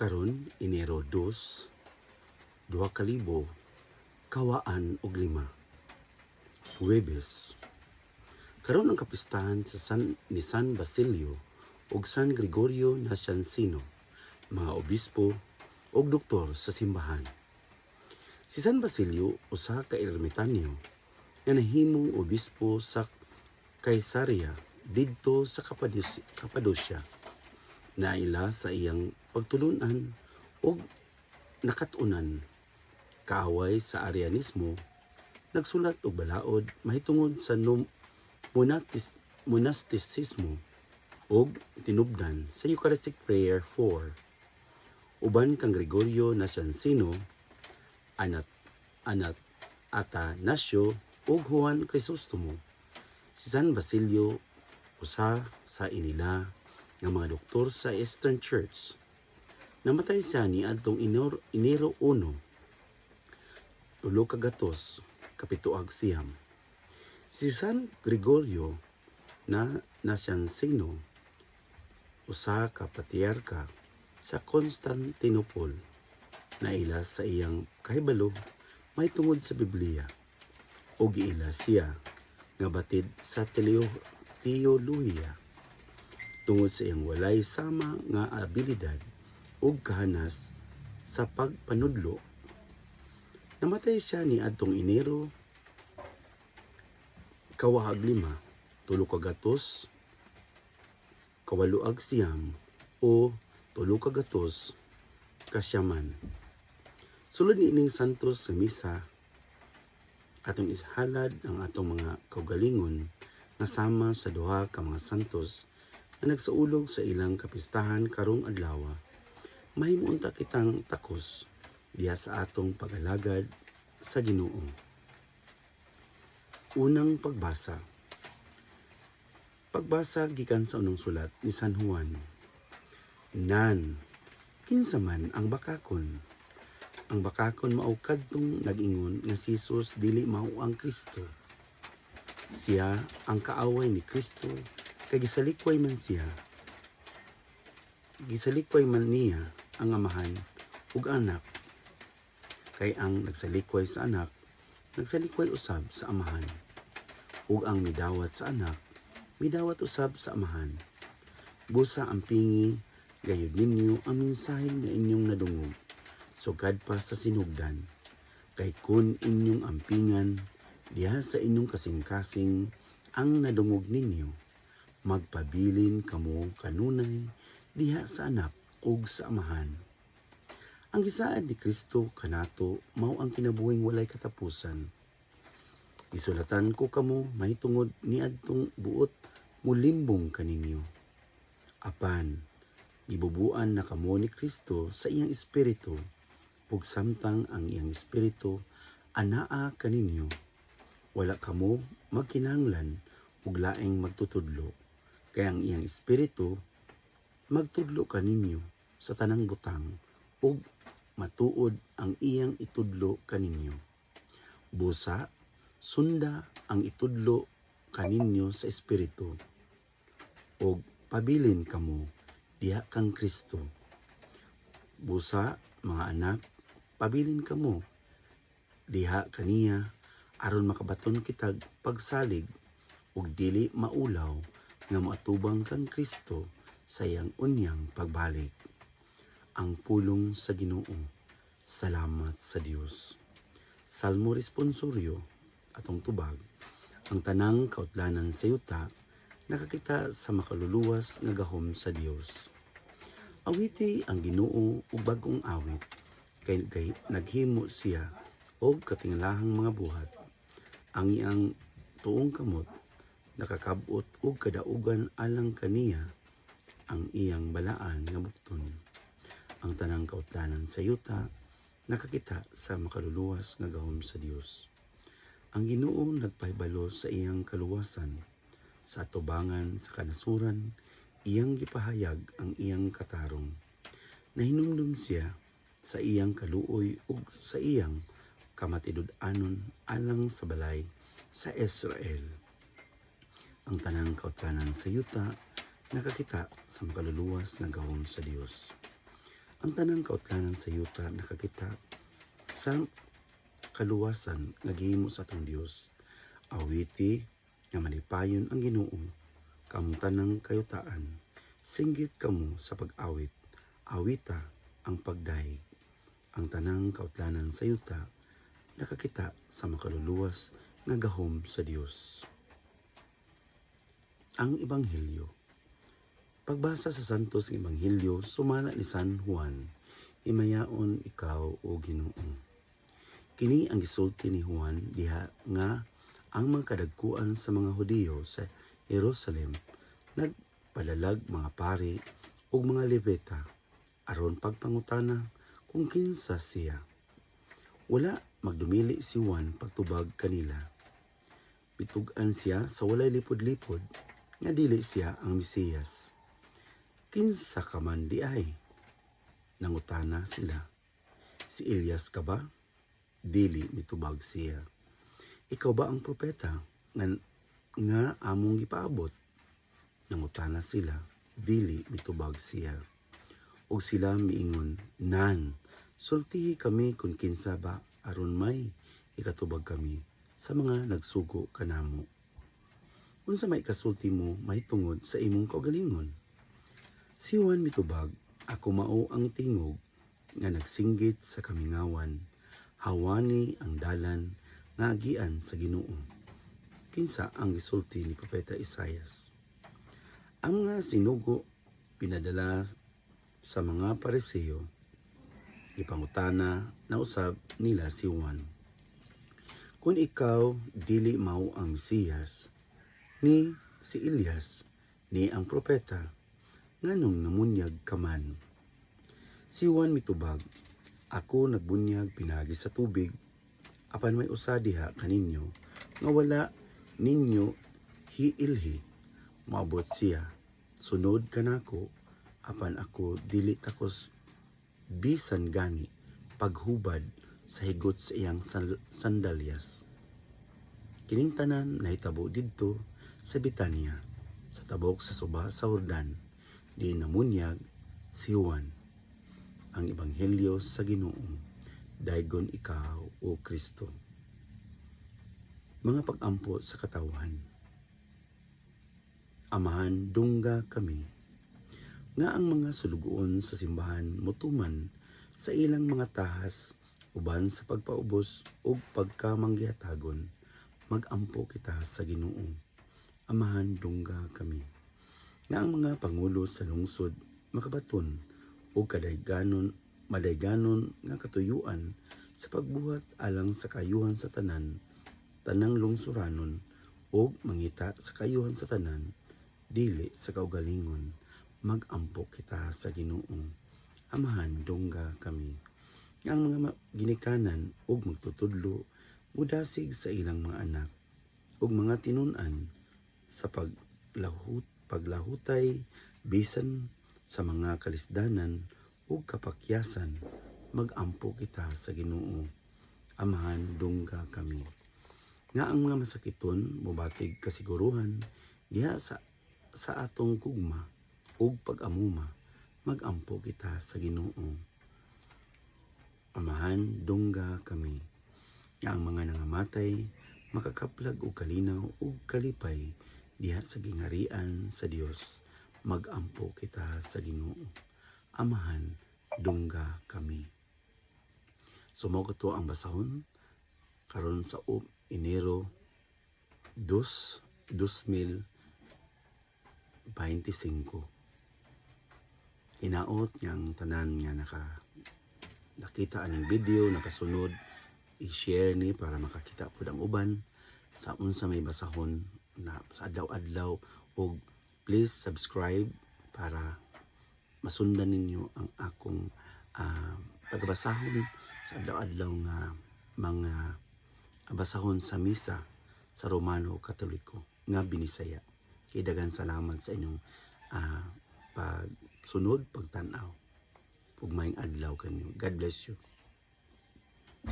karon Enero 2, 2000, kawaan og lima. Huwebes. Karon ang kapistahan sa San, ni San Basilio ug San Gregorio Naciancino, mga obispo ug doktor sa simbahan. Si San Basilio usa ka ermitanyo nga nahimong obispo sa Caesarea didto sa Cappadocia naila sa iyang pagtulunan ug nakatunan. Kaaway sa Arianismo nagsulat og balaod mahitungod sa num- monatis- monasticismo ug tinubdan sa Eucharistic Prayer 4 uban kang Gregorio Naciancino anat anat Atanasio ug Juan Crisostomo. Si San Basilio usa sa inila nga mga doktor sa Eastern Church. Namatay siya ni adtong Enero, Enero 1, tulo ka gatos, kapituag siyam. Si San Gregorio na Naciancino, usa ka patriarka sa Constantinople, naila sa iyang kahibalo may tungod sa Biblia o giila siya nga batid sa teolohiya tungod sa iyang walay sama nga abilidad ug kahanas sa pagpanudlo. Namatay siya ni adtong Enero kawahag lima, tulo ka gatos, kawaluag siyam o tulo ka gatos kasyaman. Sulod ni ining santos sa misa atong ishalad ang atong mga kaugalingon nga sama sa duha ka mga santos na nagsaulog sa ilang kapistahan karong adlaw mahimuunta kitang takos diha sa atong pagalagad sa Ginoo. Unang pagbasa. Pagbasa gikan sa unang sulat ni San Juan. Nan kinsa man ang bakakon? Ang bakakon mao kadtong nag-ingon nga si Jesus dili mao ang Kristo. Siya ang kaaway ni Kristo kay gisalikway man siya gisalikway man niya ang amahan ug anak. Kay ang nagsalikway sa anak nagsalikway usab sa amahan. Ug ang midawat sa anak midawat usab sa amahan. Busa ang pingi gayud ninyo ang mensahe nga inyong nadungog sugad pa sa sinugdan kay kun inyong ampingan diha sa inyong kasing-kasing ang nadungog ninyo magpabilin kamo kanunay diha sa anak ug sa amahan. Ang gisaad ni Kristo kanato mao ang kinabuhing walay katapusan. Gisulatan ko kamo mahitungod ni adtong buot mulimbong kaninyo. Apan gibubuan na kamo ni Kristo sa iyang espiritu ug samtang ang iyang espiritu anaa kaninyo wala kamo magkinahanglan ug laing magtutudlo kay ang iyang espiritu magtudlo kaninyo sa tanang butang ug matuod ang iyang itudlo kaninyo busa sunda ang itudlo kaninyo sa espiritu. Ug pabilin kamo diha kang Kristo. Busa mga anak pabilin kamo diha kaniya aron makabaton kitag pagsalig ug dili maulaw nga moatubang kang Kristo sa iyang unyang pagbalik. Ang pulong sa Ginoo. Salamat sa Dios. Salmo responsoryo atong tubag ang tanang kautlanan sa yuta nakakita sa makaluluwas nga gahom sa Dios. Awiti ang Ginoo ug bag-ong awit kay, kay naghimo siya og katingalahang mga buhat ang iyang tuong kamot nakakabot og kadaugan alang kaniya ang iyang balaan nga bukton. Ang tanang kautlanan sa yuta nakakita sa makaluluwas nga gahom sa Dios ang Ginoo nagpahibalo sa iyang kaluwasan sa atubangan sa kanasuran iyang gipahayag ang iyang katarong. Nahinumdum siya sa iyang kaluoy ug sa iyang kamatidud-anon alang sa balay sa Israel. Ang tanang kautlanan sa yuta nakakita sa makaluluwas nga gahom sa Dios. ang tanang kautlanan sa yuta nakakita sa kaluwasan nga gihimo sa atong Dios awiti nga malipayon ang Ginoo kamong tanang kayutaan singgit kamo sa pag-awit. Awita ang pagdaig. Ang tanang kautlanan sa yuta nakakita sa makaluluwas nga gahom sa Dios ang ebanghelyo Pagbasa sa Santos nga Ebanghelyo, sumala ni San Juan, imayaon ikaw o Ginoo. Kini ang gisulti ni Juan diha nga ang mga kadagkuan sa mga Hudiyo sa Jerusalem nagpalalag mga pari ug mga lebeta aron pagpangutana kung kinsa siya. Wala magdumili si Juan pagtubag kanila. Bitugan siya sa walay lipod-lipod nga dili siya ang Mesiyas kinsa ka man di ay? Nangutana sila. Si Elias ka ba? Dili mitubag siya. Ikaw ba ang propeta nga, nga among gipaabot? Nangutana sila. Dili mitubag siya. O sila miingon, Nan, sultihi kami kung kinsa ba aron may ikatubag kami sa mga nagsugo kanamo. Unsa may kasulti mo may tungod sa imong kaugalingon? Si Juan mitubag, ako mao ang tingog nga nagsinggit sa kamingawan, hawani ang dalan nga agian sa Ginoo. Kinsa ang gisulti ni Propeta Isayas. Ang mga sinugo pinadala sa mga pareseyo, ipangutana na usab nila si Juan. Kung ikaw dili mao ang Mesiyas, ni si Elias, ni ang propeta, nganong namunyag ka man. Si Juan mitubag, ako nagbunyag pinagi sa tubig, apan may usa diha kaninyo, nga wala ninyo hiilhi, maabot siya, sunod kanako, apan ako dili takos bisan gani, paghubad sa higot sa iyang sandalyas. Kining tanan nahitabo didto sa Bitanya, sa tabok sa suba sa Hordan, di namunyag si Juan. Ang ebanghelyo sa Ginoo daygon ikaw o Kristo. Mga pagampo sa katawhan amahan dungga kami. Nga ang mga sulugoon sa simbahan mutuman sa ilang mga tahas uban sa pagpaubos ug pagkamanggihatagon magampo kita sa Ginoo amahan dungga kami. Nga ang mga pangulo sa lungsod makabaton o kadayganon madayganon nga katuyuan sa pagbuhat alang sa kayuhan sa tanan tanang lungsuranon o mangita sa kayuhan sa tanan dili sa kaugalingon magampo kita sa Ginoo amahan dongga kami. Nga ang mga ginikanan ug magtutudlo mudasig sa ilang mga anak ug mga tinunan sa paglahut paglahutay bisan sa mga kalisdanan ug kapakyasan magampo kita sa Ginoo. Amahan dungga kami. Nga ang mga masakiton mobatig kasiguruhan diha sa sa atong gugma ug pag-amuma magampo kita sa Ginoo. Amahan dungga kami. Nga ang mga nangamatay makakaplag og kalinaw ug kalipay diha sa gingharian sa Dios magampo kita sa Ginoo. Amahan dungga kami. Sumo to ang basahon karon sa up Enero 2 2025 inaot niyang tanan nga naka nakita aning video nakasunod i-share ni para makakita pud ang uban sa unsa may basahon na sa adlaw-adlaw ug please subscribe para masundan ninyo ang akong ah, pagbasahon sa adlaw-adlaw nga mga basahon sa misa sa Romano Katoliko nga binisaya. Kay salamat sa inyong ah, pagsunod, pagtanaw. Ug maayong adlaw kanyo. God bless you.